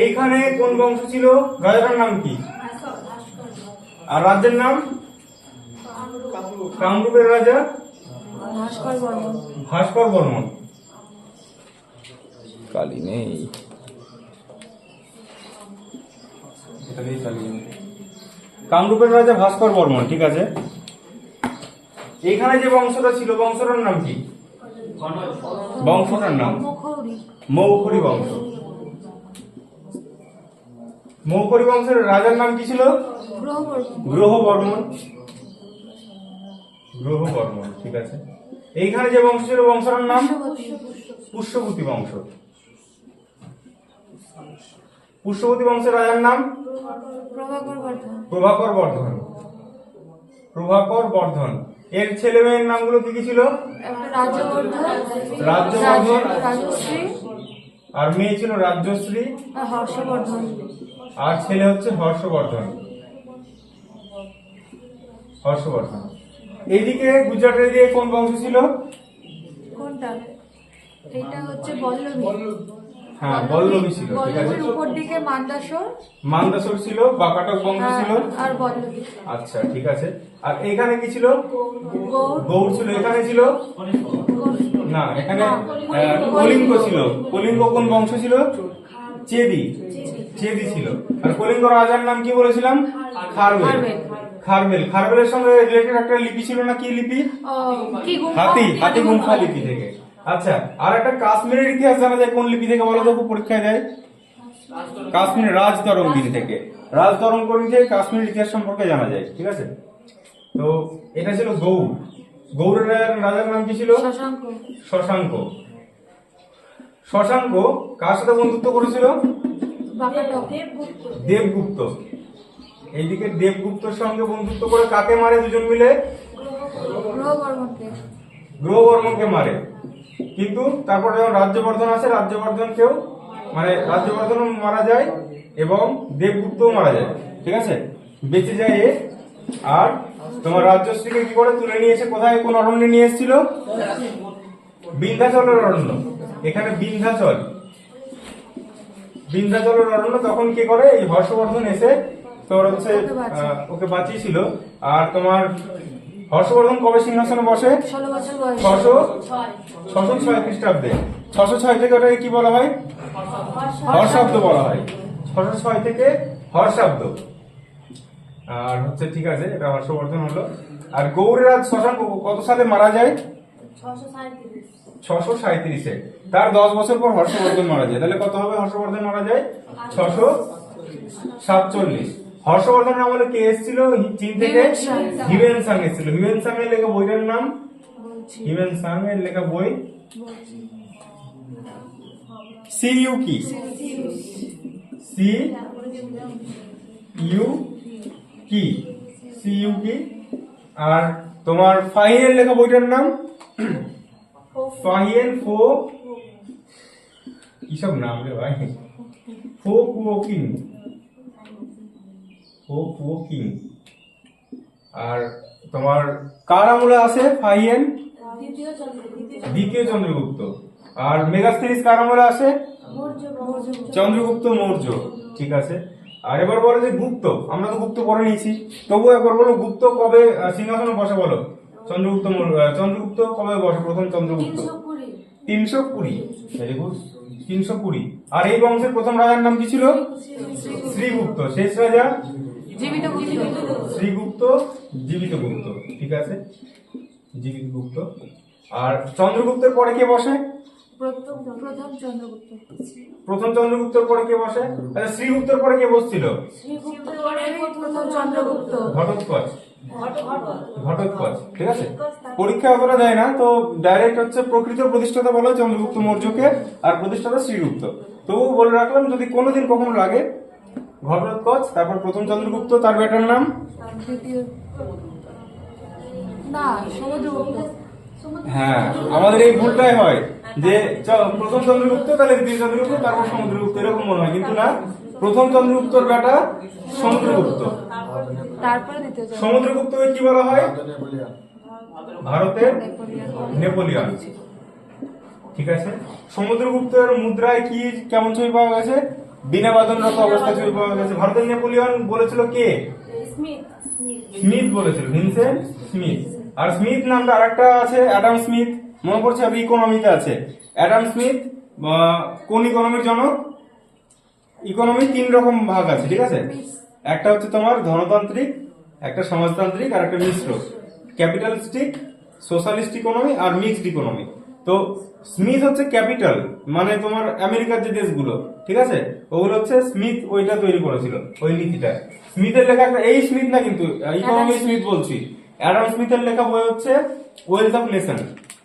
এইখানে কোন বংশ ছিল? রাজাটার নাম কি? আর রাজ্যের নাম? কামরূপের রাজা? ভাস্কর বর্মন কালি নেই। কামরূপের রাজা ভাস্কর বর্মন ঠিক আছে? এইখানে যে বংশটা ছিল বংশটার নাম কি? বংশটার নাম? মুখৌরি মৌখরি বংশ। মৌখরি বংশের রাজার নাম কি ছিল? গ্রহ বর্মন গ্রহ বর্মন ঠিক আছে। এইখানে যে বংশ ছিল বংশটার নাম? পুষ্যবতী। বংশ। পুষ্যবতী বংশের রাজার নাম? প্রভাকর বর্ধন। প্রভাকর বর্ধন। এর ছেলে মেয়ের নামগুলো কি কি ছিল? রাজ্যবর্ধন রাজ্যবর্ধন। আর মেয়ে ছিল রাজ্যশ্রী। হর্ষবর্ধন। আর ছেলে হচ্ছে হর্ষবর্ধন। হর্ষবর্ধন। এইদিকে গুজরাটের দিকে কোন বংশ ছিল? কোনটা? এটা হচ্ছে বল্লভী। হ্যাঁ ছিল ঠিক আছে। বল্লভীর উপর দিকে মান্দাসর। মান্দাসর ছিল বাকাটক বংশ ছিল। আর- আচ্ছা ঠিক আছে। আর এখানে কি ছিল? গৌড়। ছিল এখানে ছিল? না এখানে কলিঙ্গ ছিল। কলিঙ্গ কোন বংশ ছিল? চেদি। চেদি ছিল। আর কলিঙ্গ রাজার নাম কি বলেছিলাম? খারবেল। খারবেল। খারবেল। খারবেলের সঙ্গে রিলেটেড একটা লিপি ছিল না কি লিপি? হাতি হাতি গুম্ফা। লিপি থেকে। আচ্ছা আর একটা কাশ্মীরের ইতিহাস জানা যায় কোন লিপি থেকে বলো তো পরীক্ষায় দেয়। কাশ্মীর রাজ তরঙ্গিনী থেকে। রাজ তরঙ্গিনী থেকে কাশ্মীরের ইতিহাস সম্পর্কে জানা যায় ঠিক আছে? তো এটা ছিল গৌড়। গৌড়ের রাজার- নাম কি ছিল? শশাঙ্ক। শশাঙ্ক। শশাঙ্ক কার সাথে বন্ধুত্ব করেছিল? দেবগুপ্ত। এইদিকে দেবগুপ্তর সঙ্গে বন্ধুত্ব করে কাকে মারে দুজন মিলে? গ্রহ বর্মনকে গ্রহবর্মনকে মারে। কিন্তু তারপর যখন রাজ্যবর্ধন আসে রাজ্যবর্ধনকেও মানে রাজ্যবর্ধন মারা যায় এবং দেবগুপ্তও মারা যায়। ঠিক আছে? বেঁচে যায় এ। আর তোমার রাজ্যশ্রীকে কি করে তুলে নিয়ে এসে কোথায় কোন অরণ্যে নিয়ে এসেছিল? বিন্ধ্যাচলের অরণ্য। এখানে বিন্ধ্যাচল। বিন্ধ্যাচলের অরণ্য তখন কি করে? এই হর্ষবর্ধন এসে তোর হচ্ছে ওকে বাঁচিয়েছিল। আর তোমার হর্ষবর্ধন কবে সিংহাসনে বসে? ছশো ছশো ছয় খ্রিস্টাব্দে। ছশো ছয় থেকে ওটাকে কি বলা হয়? হর্ষাব্দ বলা হয়। ছশো ছয় থেকে হর্ষাব্দ। আর হচ্ছে ঠিক আছে এটা হর্ষবর্ধন হলো। আর গৌররাজ শশাঙ্ক কত সালে মারা যায়? ছশো সাঁত্রিশে তার দশ বছর পর হর্ষবর্ধন মারা যায়। তাহলে কত হবে হর্ষবর্ধন মারা যায়? ছশো সাতচল্লিশ। হর্ষবর্ধন আমলে কে এসেছিল? চীন থেকে? Hiuen Tsang. এসেছিল। হিউয়েন সাং এর লেখা বইটার নাম? হিউয়েন সাং এর লেখা বই? Si Yu Ki? Si Yu Ki? Si Yu Ki আর তোমার ফাহিয়ের লেখা বইটার নাম? ফাহিয়েন ফো কিসব নাম রে ভাই? ফো কুয়োকিং ফো কুয়োকিং আর তোমার কার আমলে আছে ফাহিয়েন দ্বিতীয় চন্দ্রগুপ্ত। আর মেগাস্থিরিস কার আমলে আসে চন্দ্রগুপ্ত মৌর্য। ঠিক আছে। আর এবার বলো যে গুপ্ত আমরা তো গুপ্ত পড়ে নিয়েছি। তবুও একবার বলো গুপ্ত কবে সিংহাসনে বসে বলো? চন্দ্রগুপ্ত চন্দ্রগুপ্ত কবে বসে? প্রথম চন্দ্রগুপ্ত। তিনশো কুড়ি। ভেরি গুড তিনশো কুড়ি। আর এই বংশের প্রথম রাজার নাম কি ছিল? শ্রীগুপ্ত। শেষ রাজা? শ্রীগুপ্ত জীবিত গুপ্ত। ঠিক আছে? জীবিত গুপ্ত। আর চন্দ্রগুপ্তের পরে কে বসে? প্রথম প্রথম চন্দ্রগুপ্ত। প্রথম চন্দ্রগুপ্তের পরে কে বসে? আচ্ছা শ্রীগুপ্তের পরে কে বসছিল? প্রথম চন্দ্রগুপ্ত। ঘটোৎকচ। ঘটোৎকচ। ঠিক আছে? পরীক্ষা অতটা দেয় না তো ডাইরেক্ট হচ্ছে প্রকৃত প্রতিষ্ঠাতা বলা চন্দ্রগুপ্ত মৌর্যকে আর প্রতিষ্ঠাতা শ্রীগুপ্ত। তবু বলে রাখলাম যদি কোনোদিন কখনো লাগে ঘটোৎকচ তারপর প্রথম চন্দ্রগুপ্ত তার বেটার নাম? না সমুদ্রগুপ্ত হ্যাঁ আমাদের এই ভুলটাই হয় যে চ- প্রথম চন্দ্রগুপ্ত তাহলে দ্বিতীয় চন্দ্রগুপ্ত তারপর সমুদ্রগুপ্ত এরকম মনে হয় কিন্তু না। প্রথম চন্দ্রগুপ্তর বেটা সমুদ্রগুপ্ত। তারপরে সমুদ্রগুপ্তকে কি বলা হয়? ভারতের নেপোলিয়ন। নেপোলিয়ন ঠিক আছে? সমুদ্রগুপ্তের মুদ্রায় কি কেমন ছবি পাওয়া গেছে? বিনা বাদনরত অবস্থায় চুরি পাওয়া গেছে। ভারতের নেপোলিয়ন বলেছিল কে? স্মিথ বলেছিল। Vincent Smith. আর স্মিথ নামটা আরেকটা আছে অ্যাডাম স্মিথ। মনে পড়ছে আপনি ইকোনমিতে আছে। অ্যাডাম স্মিথ বা কোন ইকোনমির জনক? ইকোনমি তিন রকম ভাগ আছে ঠিক আছে? একটা হচ্ছে তোমার ধনতান্ত্রিক একটা সমাজতান্ত্রিক আর একটা মিশ্র। ক্যাপিটালিস্টিক সোশ্যালিস্ট ইকোনমি আর মিক্সড ইকোনমি তো স্মিথ হচ্ছে ক্যাপিটাল মানে তোমার আমেরিকার যে দেশগুলো ঠিক আছে? ওগুলো হচ্ছে স্মিথ ওইটা তৈরি করেছিল ওই নীতিটা। স্মিথের লেখা একটা- এই স্মিথ না কিন্তু ইকোনমি স্মিথ বলছি। অ্যাডাম স্মিথের লেখা বই হচ্ছে ওয়েলথ অফ নেশন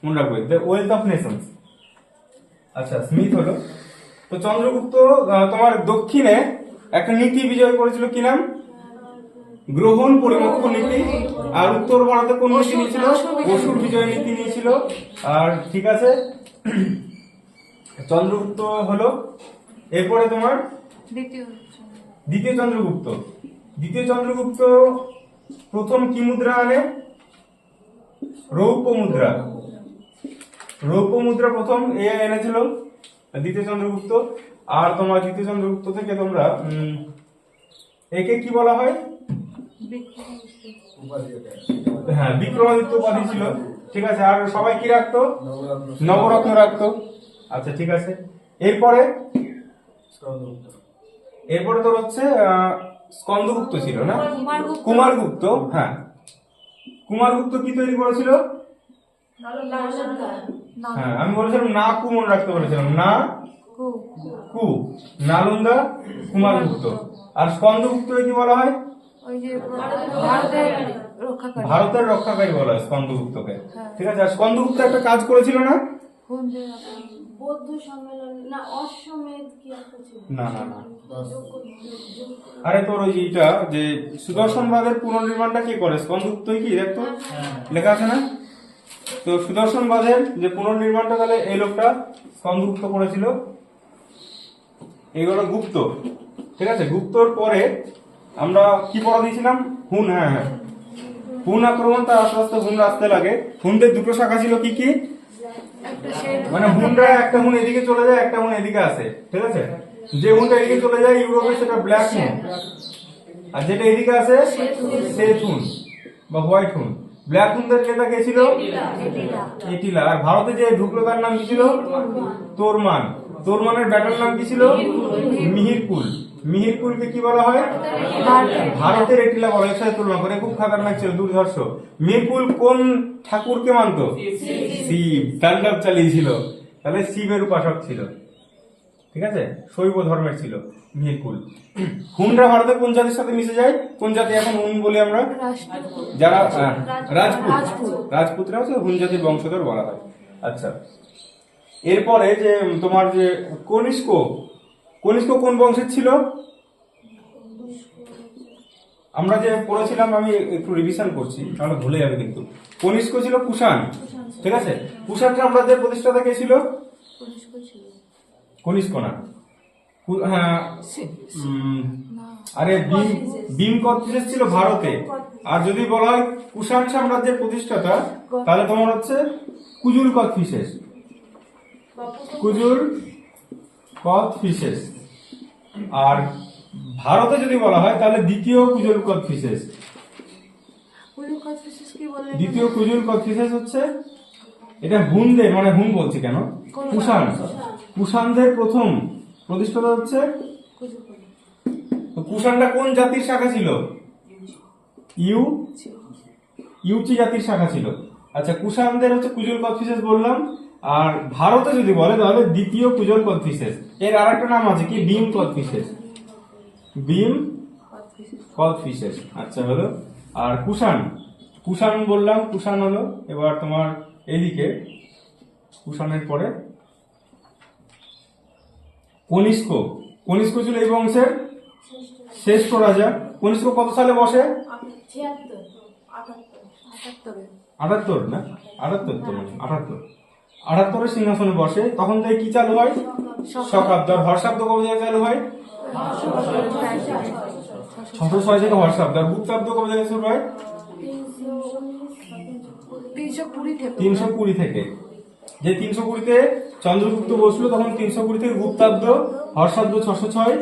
মনে রাখবে? দ্য ওয়েলথ অফ নেশনস আচ্ছা স্মিথ হলো। তো চন্দ্রগুপ্ত তোমার দক্ষিণে একটা নীতি বিজয় করেছিল কি নাম? গ্রহণ পরিমক্ষ নীতি। আর উত্তর ভারতে কোন নীতি নিয়েছিল? অসুর বিজয় নীতি। নিয়েছিল। আর ঠিক আছে। চন্দ্রগুপ্ত হলো। এরপরে তোমার দ্বিতীয় দ্বিতীয় চন্দ্রগুপ্ত। দ্বিতীয় চন্দ্রগুপ্ত প্রথম কি মুদ্রা আনে? রৌপ্য মুদ্রা। রৌপ্য মুদ্রা প্রথম এ এনেছিল দ্বিতীয় চন্দ্রগুপ্ত আর তোমার দ্বিতীয় চন্দ্রগুপ্ত থেকে তোমরা একে কি বলা হয়? হ্যাঁ বিক্রমাদিত্য উপাধি ছিল। ঠিক আছে আর সবাই কি রাখতো? নবরত্ন রাখতো। আচ্ছা ঠিক আছে। এরপরে? এরপরে তোর হচ্ছে আহ, স্কন্দগুপ্ত ছিল না? কুমারগুপ্ত। হ্যাঁ। কুমারগুপ্ত কি তৈরি করেছিল? হ্যাঁ আমি বলেছিলাম না কু মনে রাখতে বলেছিলাম। না কু। নালন্দা কুমারগুপ্ত। আর স্কন্দগুপ্ত কি বলা হয়? ভারতের রক্ষাকারী। বলা হয় স্কন্দগুপ্তকে। হ্যাঁ। ঠিক আছে আর স্কন্দগুপ্ত একটা কাজ করেছিল না? বৌদ্ধ সম্মেলন না অশ্বমেধ কি একটা ছিল না না না। আরে তোর ওই এইটা যে সুদর্শন বাগের পুনর্নির্মাণটা কে করে? স্কন্দগুপ্তই কি দেখতো লেখা আছে না? তো সুদর্শন বাঁধের যে পুনর্নির্মাণটা তাহলে এই লোকটা স্কন্দগুপ্ত করেছিল। এগুলো গুপ্ত। ঠিক আছে? গুপ্তর পরে আমরা কি পড়া দিয়েছিলাম? হুন হ্যাঁ হ্যাঁ। হুন আক্রমণ তার আস্তে আস্তে হুন আসতে লাগে। হুনদের দুটো শাখা ছিল কি কি? মানে হুনটা একটা হুন এদিকে চলে যায় একটা হুন এদিকে আসে ঠিক আছে? যে হুনটা এদিকে চলে যায় ইউরোপে সেটা ব্ল্যাক হুন। আর যেটা এদিকে আসে শ্বেত হুন। বা হোয়াইট হুন। ব্ল্যাক হুনদের নেতা কে ছিল? এটিলা। আর ভারতে যে ঢুকলো তার নাম কি ছিল? তোরমান। তোরমানের ব্যাটার নাম কি ছিল? মিহিরকুল মিহিরকুলকে কি বলা হয়? ভারতের। এটিলা বলা হয় তুলনা করে খুব খাতারনাক ছিল দুর্ধর্ষ। মিহিরকুল কোন ঠাকুরকে মানত? শিব। তাণ্ডব চালিয়েছিল। তাহলে শিবের উপাসক ছিল। ঠিক আছে? শৈব ধর্মের ছিল মিহিরকুল হুনরা ভারতে কোন জাতির সাথে মিশে যায়? কোন জাতি এখন হুন বলি আমরা? যারা রাজপুত। রাজপুতরা হচ্ছে হুন জাতির বংশধর বলা হয়। আচ্ছা। এরপরে যে তোমার যে কনিষ্ক কনিষ্ক কোন বংশের ছিল? আমরা যে পড়েছিলাম, আমি একটু রিভিশন করছি, তাহলে ভুলে যাবে কিন্তু। কনিষ্ক ছিল কুষাণ, ঠিক আছে? কুষাণ সাম্রাজ্যের প্রতিষ্ঠাতা কে ছিল? কনিষ্ক না। হ্যাঁ আরে ভীম ভীম কর্তৃক ছিল ভারতে। আর যদি বলা হয় কুষাণ সাম্রাজ্যের প্রতিষ্ঠাতা, তাহলে তোমার হচ্ছে কুজুল কৎফিসেস কুজুল কৎফিসেস আর ভারতে যদি বলা হয় তাহলে দ্বিতীয় কুজুল কৎফিসেস কুলু কনফিউশন কি বলে দ্বিতীয় কুজুল কৎফিসেস হচ্ছে এটা হুনদের মানে হুন বলছি কেন? কুষাণ। কুষাণদের প্রথম প্রতিষ্ঠাতা হচ্ছে? কুষাণটা কোন জাতির শাখা ছিল? ইউ? ইউচি জাতির শাখা ছিল। আচ্ছা কুষাণদের হচ্ছে কুজল কনফিসেস বললাম। আর ভারতে যদি বলে তাহলে দ্বিতীয় কুজল কনফিসেস এর আর একটা নাম আছে কি? বিম কনফিসেস বিম কনফিসেস আচ্ছা হলো। আর কুষাণ। কুষাণ বললাম কুষাণ হলো। এবার তোমার এদিকে কুষাণের পরে। কনিষ্ক। কনিষ্ক ছিল এই বংশের শ্রেষ্ঠ রাজা। কনিষ্ক কত সালে বসে? আটাত্তর না? আটাত্তর তো মানে আটাত্তর। আটাত্তরের সিংহাসনে বসে তখন থেকে কি চালু হয়? শকাব্দ আর হর্ষাব্দ কবে থেকে চালু হয়? ছশো ছয় থেকে হর্ষাব্দ আর গুপ্তাব্দ কবে থেকে শুরু হয়? তিনশো কুড়ি থেকে। যে তিনশো কুড়িতে চন্দ্রগুপ্ত বসল তখন তিনশো কুড়ি থেকে গুপ্তাব্দ হর্ষাব্দ ছশো ছয়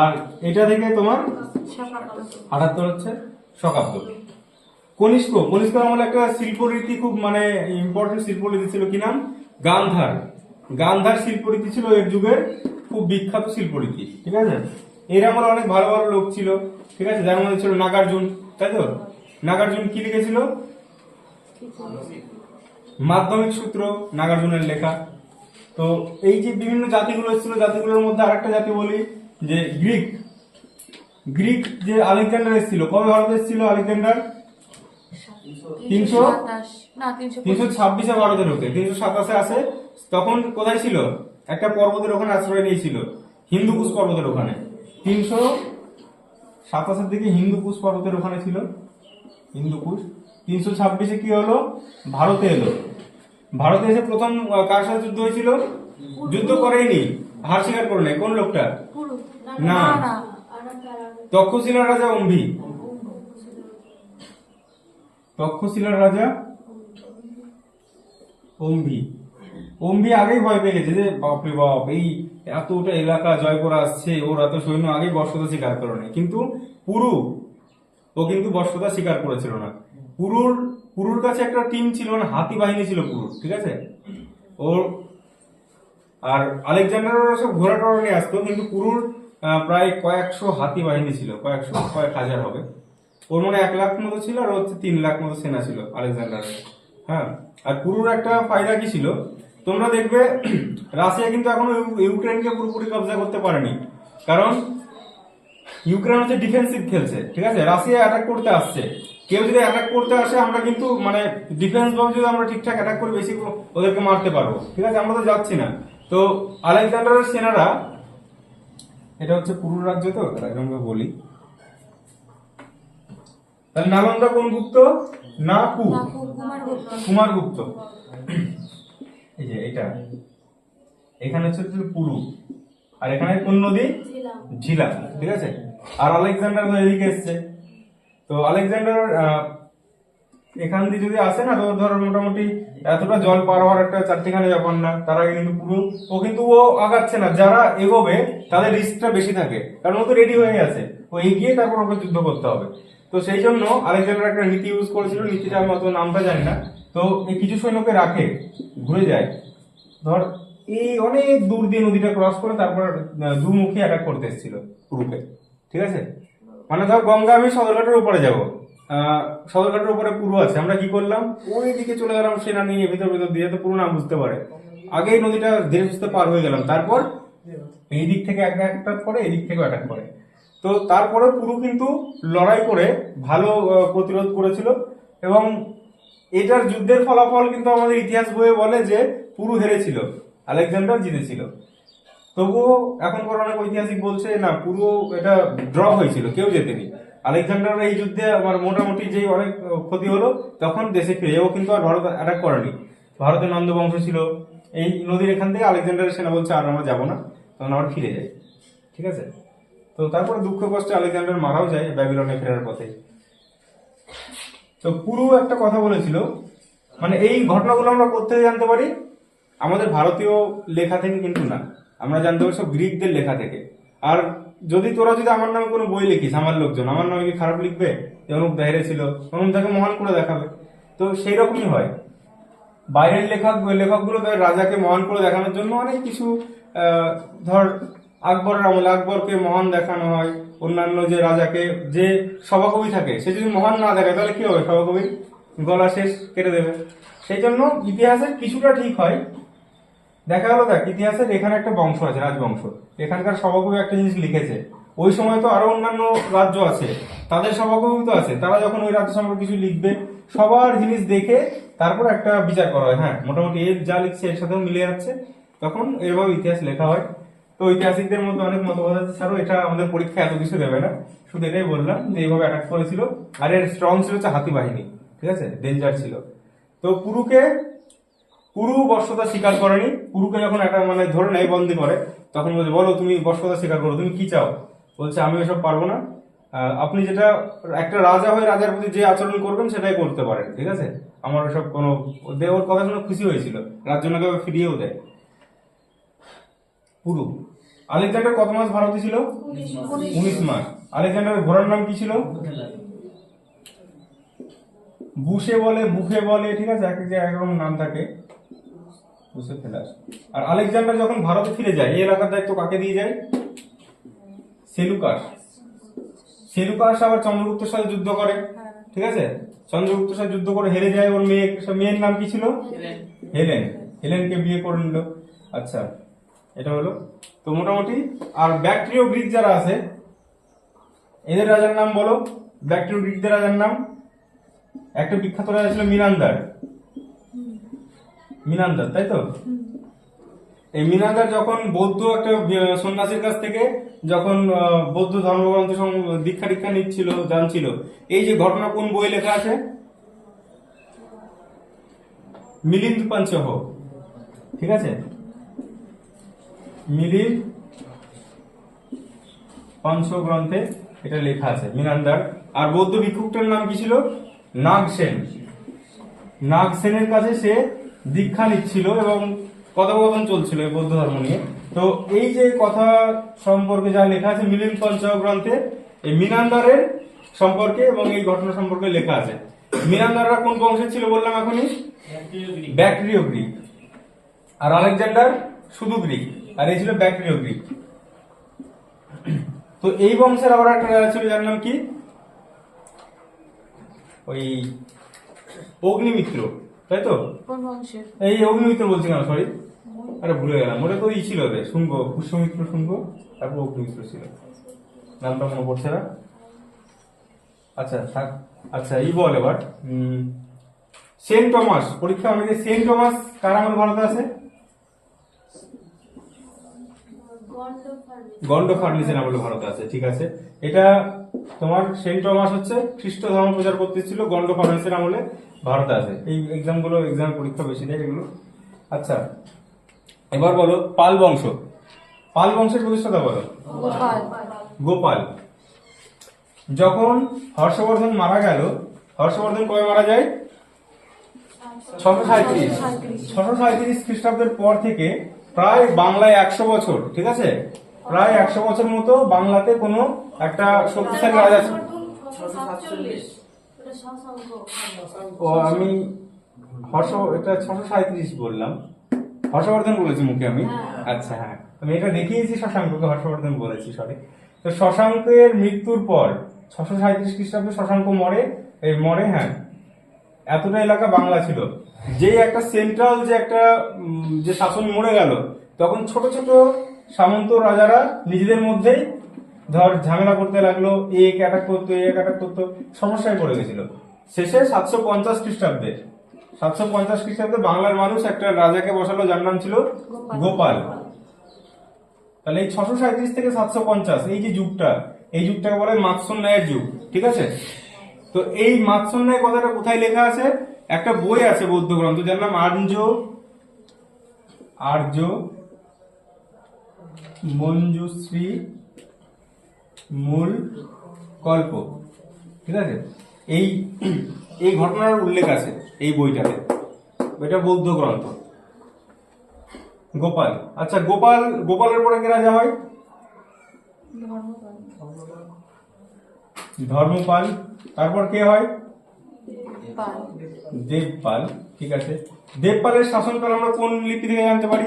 আর এটা থেকে তোমার আটাত্তর হচ্ছে শকাব্দ। কনিষ্ক। কনিষ্ক আমলে একটা শিল্পরীতি খুব মানে ইম্পর্টেন্ট শিল্পরীতি ছিল। কি নাম? গান্ধার। গান্ধার শিল্পরীতি ছিল এর যুগের খুব বিখ্যাত শিল্পরীতি, ঠিক আছে? এর আমলে অনেক ভালো ভালো লোক ছিল, ঠিক আছে? যার মধ্যে ছিল নাগার্জুন, তাই তো? নাগার্জুন কি লিখেছিল? মাধ্যমিক সূত্র, নাগার্জুনের লেখা। তো এই যে বিভিন্ন জাতিগুলো এসেছিল, জাতিগুলোর মধ্যে আরেকটা জাতি বলি, যে গ্রিক। গ্রিক যে আলেকজান্ডার এসেছিল, কবে ভারত এসেছিল আলেকজান্ডার? তিনশো? তিনশো ছাব্বিশে ভারতে ঢোকে তিনশো সাতাশে আসে তখন কোথায় ছিল? একটা পর্বতের ওখানে আশ্রয় নিয়েছিল হিন্দুকুশ পর্বতের ওখানে। তিনশো সাতাশের দিকে হিন্দুকুশ পর্বতের ওখানে ছিল হিন্দুকুশ তিনশো ছাব্বিশে কি হলো? ভারতে এলো। ভারতে এসে প্রথম কার সাথে যুদ্ধ হয়েছিল? যুদ্ধ করেইনি হার স্বীকার করে নাই। কোন লোকটা? না। তক্ষশিলার রাজা অম্ভি তক্ষশিলার রাজা? অম্ভি অম্ভি আগেই ভয় পেয়ে গেছে যে, বাপরে বাপ, এই এতটা এলাকা জয় করে আসছে, ওর এত সৈন্য আগেই বর্ষতা স্বীকার করে নেই কিন্তু পুরু, ও কিন্তু বর্ষতা স্বীকার করেছিল না। পুরুর পুরুর কাছে একটা টিম ছিল মানে হাতি বাহিনী ছিল পুরুর, ঠিক আছে? ওর, আর আলেকজান্ডার সব ঘোড়া টোড়া নিয়ে আসতো, কিন্তু পুরুর প্রায় কয়েকশো হাতি বাহিনী ছিল, কয়েকশো, কয়েক হাজার হবে। ওর মনে এক লাখ মতো ছিল আর হচ্ছে তিন লাখ মতো সেনা ছিল আলেকজান্ডার হ্যাঁ? আর পুরুর একটা ফায়দা কি ছিল। তোমরা দেখবে, রাশিয়া কিন্তু এখনও ইউ- ইউক্রেনকে পুরোপুরি কবজা করতে পারেনি। কারণ, ইউক্রেন হচ্ছে ডিফেন্সিভ খেলছে, ঠিক আছে? রাশিয়া অ্যাটাক করতে আসছে। কেউ যদি অ্যাটাক করতে আসে, আমরা কিন্তু মানে ডিফেন্স ভাবে যদি আমরা ঠিকঠাক অ্যাটাক করে, বেশি ওদেরকে মারতে পারব। ঠিক আছে? আমরা তো যাচ্ছি না। তো, আলেকজান্ডারের সেনারা, এটা হচ্ছে পুরুর রাজ্য তো জন্য বলি। তাহলে নালন্দা কোন গুপ্ত? না কু কুমার গুপ্ত এই যে এটা। এখানে হচ্ছে পুরু। আর এখানে কোন নদী? ঝিলা। ঠিক আছে? আর আলেকজান্ডার তো এদিকে এসছে। তো আলেকজান্ডার এখান দিয়ে যদি আসে না, তো ধরো মোটামুটি এতটা জল পার হওয়ার একটা চারটিখানি ব্যাপার না। তার কিন্তু পুরো। ও কিন্তু ও আগাচ্ছে না। যারা এগোবে, তাদের রিস্কটা বেশি থাকে। কারণ ও তো রেডি হয়ে গেছে ও এগিয়ে তারপর ওকে যুদ্ধ করতে হবে। তো সেই জন্য আলেকজান্ডার একটা নীতি ইউজ করেছিল নীতিটা আমি অত নামটা জানি না। তো এই কিছু সৈন্যকে রাখে ঘুরে যায়। ধর এই অনেক দূর দিয়ে নদীটা ক্রস করে তারপর দুমুখী অ্যাটাক করতে এসেছিল পুরুকে ঠিক আছে? মানে ধর গঙ্গা আমি সদরঘাটের উপরে যাব। সদরঘাটের উপরে পুরু আছে। আমরা কি করলাম? ওই দিকে চলে গেলাম সেনা নিয়ে ভিতর ভিতর দিয়ে তো পুরো না বুঝতে পারে। আগেই নদীটা ধীরে সুস্থে পার হয়ে গেলাম। তারপর এই দিক থেকে একটা অ্যাটাক করে এই দিক থেকেও অ্যাটাক করে। তো তারপরে পুরু কিন্তু লড়াই করে ভালো প্রতিরোধ করেছিল। এবং এটার যুদ্ধের ফলাফল কিন্তু আমাদের ইতিহাস বইয়ে বলে যে পুরু হেরেছিল, আলেকজান্ডার জিতেছিল। তবুও এখনকার অনেক ঐতিহাসিক বলছে, না, পুরো এটা ড্র হয়েছিল, কেউ জেতেনি। আলেকজান্ডার এই যুদ্ধে আমার মোটামুটি যে অনেক ক্ষতি হলো, তখন দেশে ফিরে, ও কিন্তু আর ভারত অ্যাটাক করেনি। ভারতের নন্দ বংশ ছিল, এই নদীর এখান থেকে আলেকজান্ডারের সেনা বলছে, আর আমরা যাব না, তখন আবার ফিরে যাই। ঠিক আছে? তো তারপরে দুঃখ কষ্টে আলেকজান্ডার মারাও যায় ব্যাবিলনে ফেরার পথে। তো পুরো একটা কথা বলেছিল মানে এই ঘটনাগুলো আমরা কোথেকে জানতে পারি, আমাদের ভারতীয় লেখা থেকে কিন্তু না। আমরা জানতে পারি সব গ্রিকদের লেখা থেকে। আর যদি তোরা যদি আমার নামে কোনো বই লিখিস, আমার লোকজন, আমার নামে কি খারাপ লিখবে? অনুপ দাহেরে ছিল অনুপ তাকে মহান করে দেখাবে। তো সেই রকমই হয়। বাইরের লেখক, লেখকগুলো রাজাকে মহান করে দেখানোর জন্য অনেক কিছু ধর আকবরের আমলে আকবরকে মহান দেখানো হয়। অন্যান্য যে রাজাকে, যে সভাকবি থাকে, সে যদি মহান না দেখায়, তাহলে কি হবে? সভাকবি গলা শেষ, কেটে দেবে। সেই জন্য ইতিহাসের কিছুটা ঠিক হয়। দেখা গেল, দেখ, ইতিহাসের এখানে একটা বংশ আছে, রাজবংশ। এখানকার সভাকবি একটা জিনিস লিখেছে। ওই সময় তো আরও অন্যান্য রাজ্য আছে। তাদের সভাকবি তো আছে। তারা যখন ওই রাজ্য সম্পর্কে কিছু লিখবে, সবার জিনিস দেখে তারপর একটা বিচার করা হয়। হ্যাঁ মোটামুটি এর যা লিখছে এর সাথেও মিলে যাচ্ছে। তখন এরভাবে ইতিহাস লেখা হয়। তো ঐতিহাসিকদের মধ্যে অনেক মতবাদ আছে। স্যারও এটা আমাদের পরীক্ষা এত কিছু দেবে না। শুধু এটাই বললাম যে, এইভাবে অ্যাটাক করেছিল। আর এর স্ট্রং ছিল হচ্ছে হাতি বাহিনী, ঠিক আছে? ডেঞ্জার ছিল। তো পুরুকে, পুরু বর্ষতা স্বীকার করেনি। পুরুকে যখন একটা মানে ধরে নেয়, বন্দি করে, তখন বলছে, বলো, তুমি বর্ষতা স্বীকার করো, তুমি কি চাও? বলছে, আমি এসব পারব না। আপনি যেটা, একটা রাজা হয়ে রাজার প্রতি যে আচরণ করবেন, সেটাই করতে পারেন, ঠিক আছে? আমার ওসব কোনো ওর কথা শুনে খুশি হয়েছিল। রাজ্যনাকে ফিরিয়েও দেয়। পুরু আলেকজান্ডার কত মাস ভারতে ছিল? উনিশ মাস। আলেকজান্ডারের ঘোড়ার নাম কি ছিল? বুসে বলে বুফে বলে ঠিক আছে? এক এক একরকম নাম থাকে। বুসে ফেলাস আর আলেকজান্ডার যখন ভারতে ফিরে যায় এই এলাকার দায়িত্ব কাকে দিয়ে যায়? সেলুকাস। সেলুকাস আবার চন্দ্রগুপ্তের সাথে যুদ্ধ করে ঠিক আছে? চন্দ্রগুপ্তের সাথে যুদ্ধ করে হেরে যায় ওর মেয়ে। মেয়ের নাম কি ছিল? হেলেন। হেলেনকে বিয়ে করে নিল। আচ্ছা। এটা হলো। তো মোটামুটি, আর ব্যাকট্রিয় গ্রিক যারা আছে, এদের রাজার নাম বলো। ব্যাকট্রিয় গ্রিকদের রাজার নাম। একটা বিখ্যাত রাজা ছিল মিনান্দার। মিনান্দার, তাই তো? এই মিনান্দার যখন বৌদ্ধ একটা সন্ন্যাসীর কাছ থেকে যখন বৌদ্ধ ধর্মগ্রন্থ দীক্ষা দীক্ষা নিচ্ছিল, জানছিল, এই যে ঘটনা কোন বই লেখা আছে? মিলিন্দ পঞ্চহ। ঠিক আছে? মিলিন্দ পঞ্চগ্রন্থে এটা লেখা আছে মিনান্দার আর বৌদ্ধ ভিক্ষুকটার নাম কি ছিল? নাগসেন নাগসেনের কাছে সে দীক্ষা নিচ্ছিল এবং কথোপকথন চলছিল এই বৌদ্ধ ধর্ম নিয়ে। তো এই যে কথা সম্পর্কে যা লেখা আছে মিলিন্দ পঞ্চহ গ্রন্থে এই মিনান্দারের সম্পর্কে এবং এই ঘটনা সম্পর্কে লেখা আছে। মিনান্দাররা কোন বংশের ছিল বললাম এখনই? ব্যাকট্রিয় গ্রিক। আর আলেকজান্ডার শুধু গ্রিক। আর এই ছিল ব্যাকট্রিয় গ্রিক। তো এই বংশের আবার একটা ছিল যার নাম কি? ওই অগ্নিমিত্র তাই তো? এই অগ্নিমিত্র বলছি কেন সরি আরে ভুলে গেলাম ওটা তো ই ছিল রে শুনব পুষ্যমিত্র শুনব তারপর অগ্নিমিত্র ছিল। নামটা মনে পড়ছে না? আচ্ছা থাক আচ্ছা ই বল এবার। সেন্ট টমাস পরীক্ষা অনেকে সেন্ট টমাস কার আমার ভারতে আছে? গন্ড ফার্নিচার আমলে ভারতে আছে ঠিক আছে? এটা তোমার সেন্ট টমাস হচ্ছে খ্রিস্ট ধর্ম প্রচার করতে ছিল গন্ড ফার্নিসের আমলে ভারতে আছে। এই এক্সামগুলো এক্সাম পরীক্ষা বেশি দেয় এগুলো। আচ্ছা এবার বলো পাল বংশ। পাল বংশের প্রতিষ্ঠাতা বলো? গোপাল। গোপাল। যখন হর্ষবর্ধন মারা গেল হর্ষবর্ধন কবে মারা যায়? ছশো সাঁত্রিশ ছশো সাঁত্রিশ খ্রিস্টাব্দের পর থেকে প্রায় বাংলায় একশো বছর ঠিক আছে? প্রায় একশো বছর মতো বাংলাতে কোনো একটা শক্তিশালী রাজা ছিল ও আমি হর্ষ এটা ছশো সাঁত্রিশ বললাম। হর্ষবর্ধন বলেছি মুখে আমি? আচ্ছা হ্যাঁ। আমি এটা দেখিয়েছি শশাঙ্ককে হর্ষবর্ধন বলেছি সরি তো শশাঙ্কের মৃত্যুর পর ছশো সাঁত্রিশ খ্রিস্টাব্দে শশাঙ্ক মরে এই মরে হ্যাঁ। এতটা এলাকা বাংলা ছিল। যে একটা সেন্ট্রাল যে একটা যে শাসন মরে গেল তখন ছোট ছোট সামন্ত রাজারা নিজেদের মধ্যেই ধর ঝামেলা করতে লাগল এ এক অ্যাটাক করতো এ এক অ্যাটাক করতো সমস্যায় পড়ে গেছিল। শেষে সাতশো পঞ্চাশ খ্রিস্টাব্দে সাতশো পঞ্চাশ খ্রিস্টাব্দে বাংলার মানুষ একটা রাজাকে বসালো যার নাম ছিল গোপাল। তাহলে এই ছশো সাঁত্রিশ থেকে সাতশো পঞ্চাশ এই যে যুগটা এই যুগটাকে বলে মাৎসন ন্যায়ের যুগ ঠিক আছে? তো এই মাৎসন্যায় কথাটা কোথায় লেখা আছে? একটা বই আছে বৌদ্ধ গ্রন্থ, যার নাম আর্য আর্য মঞ্জুশ্রী মূল কল্প। ঠিক আছে? এই এই ঘটনার উল্লেখ আছে এই বইটাতে। এটা বৌদ্ধ গ্রন্থ। গোপাল। আচ্ছা গোপাল, গোপালের পরে কে রাজা হয়? ধর্মপাল তারপর কে হয়? দেবপাল। ঠিক আছে। দেবপালের শাসনকাল আমরা কোন লিপি থেকে জানতে পারি?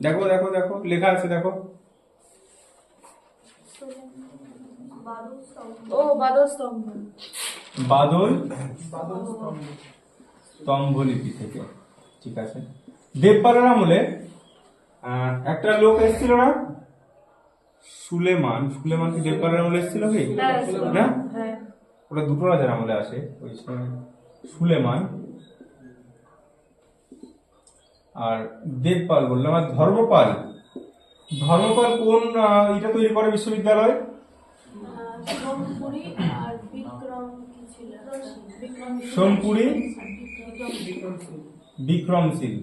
দেখো দেখো দেখো লেখা আছে দেখো। ও বাদল স্তম্ভ। বাদল স্তম্ভ লিপি থেকে ঠিক আছে। দেবপালের আমলে একটা লোক এসেছিল না? সুলেমান সুলেমান কি দেবপালের আমলে এসেছিল কি? না? হ্যাঁ। ওটা দুটো রাজার আমলে আসে ওই সুলেমান আর দেবপাল বললাম আর ধর্মপাল। ধর্মপাল কোন এটা তৈরি করে বিশ্ববিদ্যালয়? সোমপুরি আর বিক্রম কি ছিল? বিক্রম সোমপুরি বিক্রম বিক্রমশীল